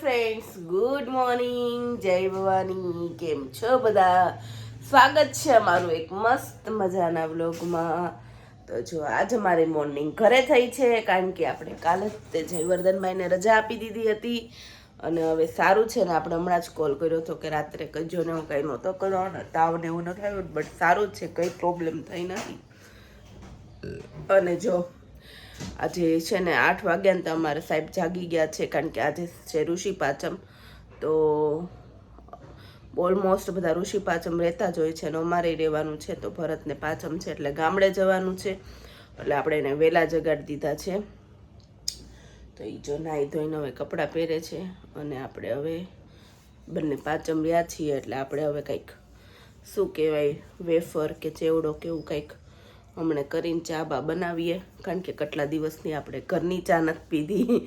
Friends good morning જય ભવાની, કેમ છો બધા? સ્વાગત છે અમારું એક મસ્ત મજાના વ્લોગમાં. તો જો, આજે મારી મોર્નિંગ ઘરે થઈ છે, કારણ કે આપણે કાલે જ તે જયવર્ધનભાઈને રજા આપી દીધી હતી. અને હવે સારું છે ને, આપણે હમણાં જ કોલ કર્યો હતો કે રાત્રે કજો ને હું કંઈ નહોતો કર્યો ને, તાવ ને એવું ન થયું બટ સારું છે, કંઈ પ્રોબ્લેમ થઈ નથી. અને જો આજે છે ને આઠ વાગ્યા ને તો અમારે સાહેબ જાગી ગયા છે કારણ કે આજે છે ઋષિ પાચમ તો ઓલમોસ્ટ બધા ઋષિ પાચમ રહેતા જ હોય છે અને અમારે રહેવાનું છે તો ભરતને પાચમ છે એટલે ગામડે જવાનું છે. એટલે આપણે એને વહેલા જગાડી દીધા છે. તો એ જો નાહી ધોઈને હવે કપડાં પહેરે છે અને આપણે હવે બંને પાચમ રહ્યા છીએ એટલે આપણે હવે કંઈક શું કહેવાય, વેફર કે ચેવડો કે એવું કંઈક હમણાં કરીને ચા બા બનાવીએ કારણ કે કેટલા દિવસની આપણે ઘરની ચા નથી પીધી.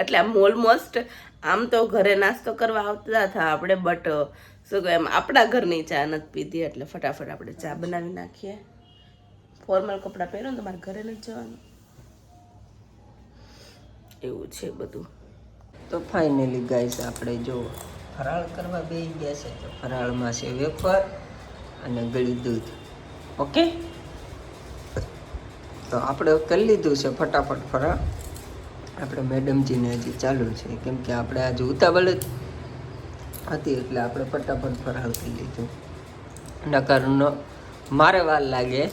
એટલે આમ ઓલમોસ્ટ આમ તો ઘરે નાસ્તો કરવા આવતા હતા આપણે બટ શું કહે એમ આપણા ઘરની ચા નથી પીધી એટલે ફટાફટ આપણે ચા બનાવી નાખીએ. ફોર્મલ કપડાં પહેરો ને તમારે ઘરે નથી જવાનું. એવું છે બધું. તો ફાઇનલી ગાઈસ આપણે જો ફરાળ કરવા બેસી ગયા છે તો ફરાળમાં છે વેફર અને ગળી દૂધ. ઓકે તો આપણે કરી લીધું છે ફટાફટ ફરા. આપણે મેડમજીને હજી ચાલુ છે કેમ કે આપણે આજે ઉતાવળ જ હતી એટલે આપણે ફટાફટ ફરાવતી કરી લીધું. નકર મારે વાર લાગે.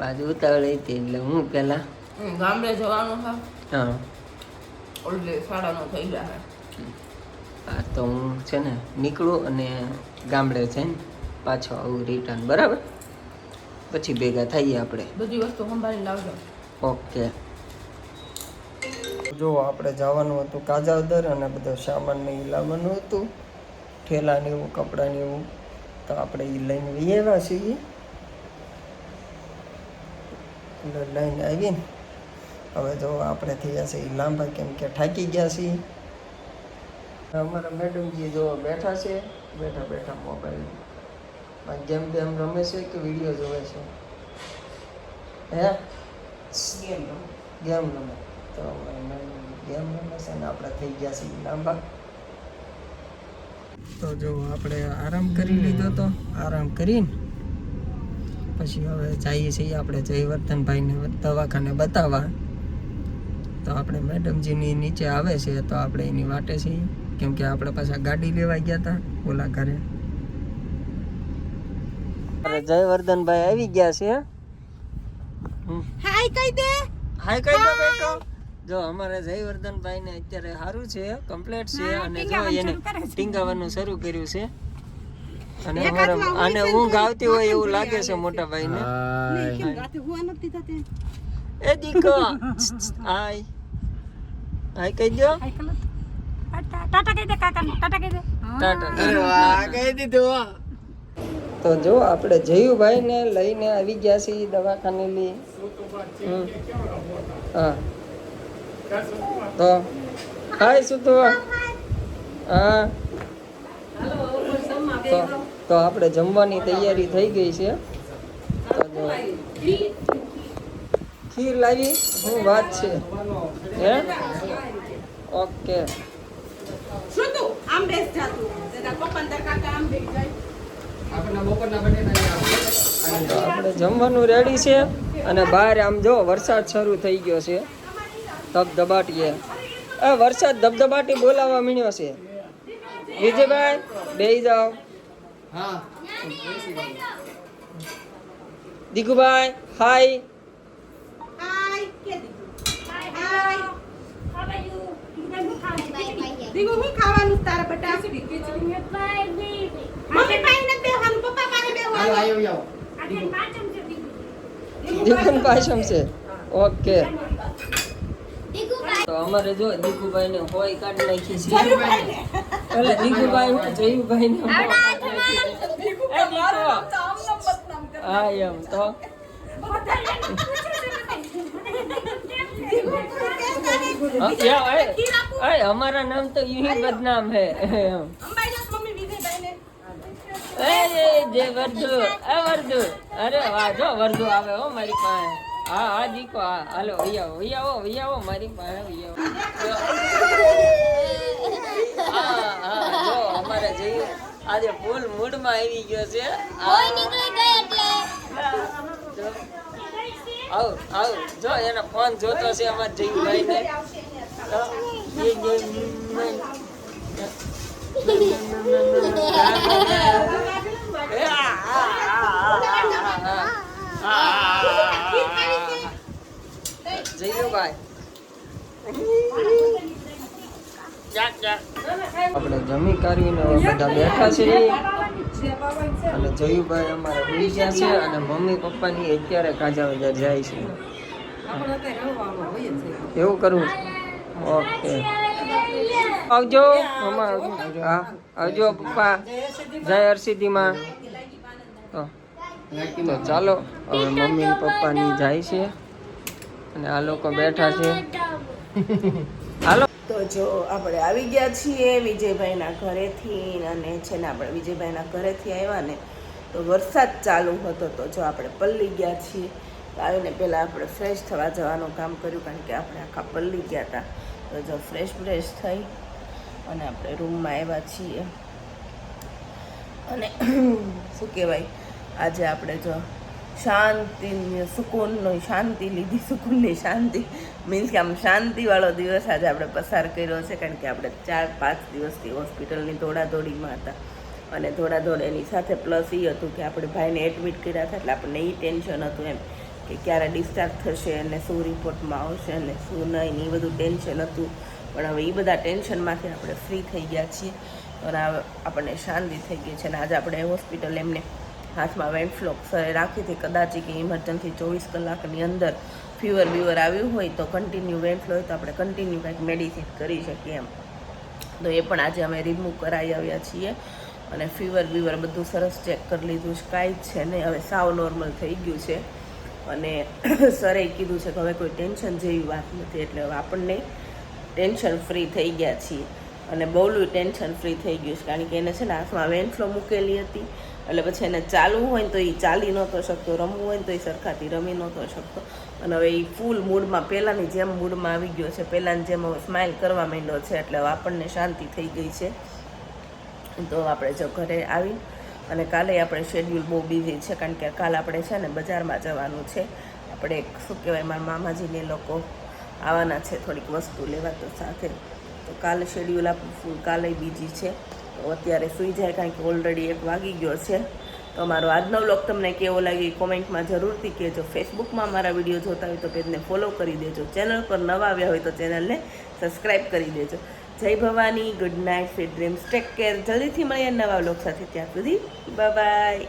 આજે ઉતાવળ હતી એટલે હું પહેલાં ગામડે જવાનું હા. હા. ઓલરેડી સાડાનો થઈ ગયા હા. તો હું છે ને નીકળું અને ગામડે જઈને પાછો આવું રિટર્ન બરાબર? પછી ભેગા થઈએ આપણે. બધી વસ્તુ સંભાળી લાવજો. ઓકે. જો આપણે જવાનું હતું કાજાવદર અને બધો સામાન ને લાવવાનું હતું ઠેલા ને એવું કપડાં ને એવું તો આપણે એ લઈને વિયેવા છીએ. લઈને આવીને હવે જો આપણે થયા છે એ લાંબા કેમ કે થાકી ગયા છીએ. અમારા મેડમજી જો બેઠા છે બેઠા બેઠા મોબાઈલ ગેમ તેમ રમે છે કે વીડિયો જોવે છે. હે? ગેમ રમે. તો ગેમ રમે છે ને આપણે થઈ ગયા છીએ લાંબા. તો જો આપણે આરામ કરી લીધો તો આરામ કરીને પછી હવે જઈએ છીએ આપણે જયવર્ધનભાઈને દવાખાને બતાવવા. તો આપણે મેડમજીની નીચે આવે છે તો આપણે એની વાટે છીએ. કેમ કે આપણે પાછા ગાડી લેવા ગયા હતા ઓલા ઘરે. જયવર્ધનભાઈ આવી ગયા છે હાય કહી દે. હાય કહી દે બેટો. જો અમારે જયવર્ધનભાઈ ને અત્યારે સારું છે કમ્પ્લીટ છે અને જો એને ટીંગાવાનું શરૂ કર્યું છે. અને અમારે આને ઊંઘ આવતી હોય એવું લાગે છે મોટા ભાઈ ને એ દીકો. હાય. હાય કહી દો ટાટા તો જો આપણે જયુભાઈ ને લઈને આવી ગયા છીએ દવાખાને લઈ. હા. તો હાય સુતો. તો હા. તો તો આપણે જમવાની તૈયારી થઈ ગઈ છે. તો જો. ખીર લાવી. હું વાત છે? હે? ઓકે. શું તું? આમ બેસ જાતું તેના પપ્પા કાકા આમ બેસ જાય. તો આપણે જમવાનું રેડી છે અને બહાર આમ જો વરસાદ શરૂ થઈ ગયો છે. ધબધબાટીએ. એ વરસાદ ધબધબાટી બોલાવવા મીણ્યો છે. વિજયભાઈ બે જાઓ. દીકુભાઈ હાય. હાય કે હાય. દીકુ હું ખાવાનું? તારા બટા મમ્મી પાસે નથી બેહવાનું પપ્પા પાસે બેહવાનું દીકુન પાછમ છે. ઓકે. તો અમારે જો દીકુભાઈ ને હોય. કાઢી નાખી છે એટલે દીકુભાઈ જયુભાઈ ને હા એમ તો. અમારા નામ તો યુહી બદનામ હે એમ. જે વરદુ એ વરદુ અરે વાહ જો વરદુ આવે હો મારી પાસે. હા હા દીકો હા. હાલો વૈયાવો વૈયાવો વૈયાવો મારી પાસે વૈયાવો હા હા જો અમારે જઈએ આજે ફૂલ મૂડમાં આવી ગયો છે. આવ આવ. જો એનો ફોન જોતો છે અમારે જયું ભાઈ ને Yeah. આપણે જમી કરીને બધા બેઠા છીએ અને જયુભાઈ અમારે ભૂલી ગયા છે અને મમ્મી પપ્પાની અત્યારે કાજા વગર જાય છે. એવું કરવું ઓકે. આવજો. મમ્મા, હા, આવજો પપ્પા. જય હરસિદ્ધિમાં. તો તો ચાલો, હવે મમ્મી પપ્પાની જાય છે. અને આ લોકો બેઠા છે. તો જો આપણે આવી ગયા છીએ વિજયભાઈના ઘરેથી અને છે ને આપણે વિજયભાઈના ઘરેથી આવ્યા ને, તો વરસાદ ચાલુ હતો તો જો આપણે પલ્લી ગયા છીએ, તો આવીને પહેલાં આપણે ફ્રેશ થવા જવાનું કામ કર્યું કારણ કે આપણે આખા પલ્લી ગયા હતા તો જો ફ્રેશ ફ્રેશ થઈ અને આપણે રૂમમાં આવ્યા છીએ. અને શું કહેવાય, આજે આપણે જો શાંતિની સુકૂનની શાંતિ, લીધી સુકૂનની શાંતિ. મીન્સ કે આમ શાંતિવાળો દિવસ આજે આપણે પસાર કર્યો છે, કારણ કે આપણે ચાર, પાંચ દિવસથી હોસ્પિટલની દોડાદોડીમાં હતા. અને દોડાદોડ એની સાથે પ્લસ એ હતું કે આપણે ભાઈને એડમિટ કર્યા હતા, એટલે આપણને એ ટેન્શન હતું એમ કે ક્યારે ડિસ્ચાર્જ થશે અને શું રિપોર્ટમાં આવશે અને શું નહીં એ બધું ટેન્શન હતું. પણ હવે એ બધા ટેન્શનમાંથી આપણે ફ્રી થઈ ગયા છીએ. અને આપણને શાંતિ થઈ ગઈ છે. અને આજે આપણે હોસ્પિટલ એમને હાથમાં વેન્ટફ્લોક સરે રાખી હતી કદાચ કે ઇમરજન્સી ચોવીસ કલાકની અંદર ફીવર બીવર આવ્યું હોય તો કન્ટિન્યુ વેન્ટફ્લો હોય તો આપણે કન્ટિન્યુ કંઈક મેડિસિન કરી શકીએ એમ. તો એ પણ આજે અમે રિમૂવ કરાવી આવ્યા છીએ અને ફીવર બીવર બધું સરસ ચેક કરી લીધું છે. કાંઈ જ છે નહીં. હવે સાવ નોર્મલ થઈ ગયું છે. અને સરે કીધું છે કે હવે કોઈ ટેન્શન જેવી વાત નથી, એટલે હવે આપણને ટેન્શન ફ્રી થઈ ગયા છીએ. અને બહુ ટેન્શન ફ્રી થઈ ગયું છે. કારણ કે એને છે ને હાથમાં વેન્ટફ્લો મૂકેલી હતી. એટલે પછી એને ચાલવું હોય ને તો એ ચાલી નહોતો શકતો, રમવું હોય ને તો એ સરખાથી રમી નહોતો શકતો. અને હવે એ ફૂલ મૂડમાં પહેલાંની જેમ મૂડમાં આવી ગયો છે, પહેલાંની જેમ હવે સ્માઇલ કરવા માંડ્યો છે, એટલે હવે આપણને શાંતિ થઈ ગઈ છે. તો આપણે જો ઘરે આવી અને કાલે આપણે શેડ્યુલ બહુ બિઝી છે, કારણ કે કાલે આપણે છે ને બજારમાં જવાનું છે. આપણે એક, શું કહેવાય, મારા મામાજીને લોકો આવવાના છે, થોડીક વસ્તુ લેવા તો સાથે. તો કાલે શેડ્યુલ આપણું ફૂલ કાલે બીજી છે. અત્યારે સૂઈ જાય કારણ કે ઓલરેડી એક વાગી ગયો છે. તો મારો આજનો વ્લોગ તમને કેવો લાગે એ કોમેન્ટમાં જરૂરથી કહેજો. ફેસબુકમાં મારા વીડિયો જોતા હોય તો પેજને ફોલો કરી દેજો. ચેનલ પર નવા આવ્યા હોય તો ચેનલને સબસ્ક્રાઈબ કરી દેજો. જય Bhavani good night sweet dreams take care જલ્દીથી મળીએ નવા વ્લોગ સાથે. ત્યાં સુધી બાય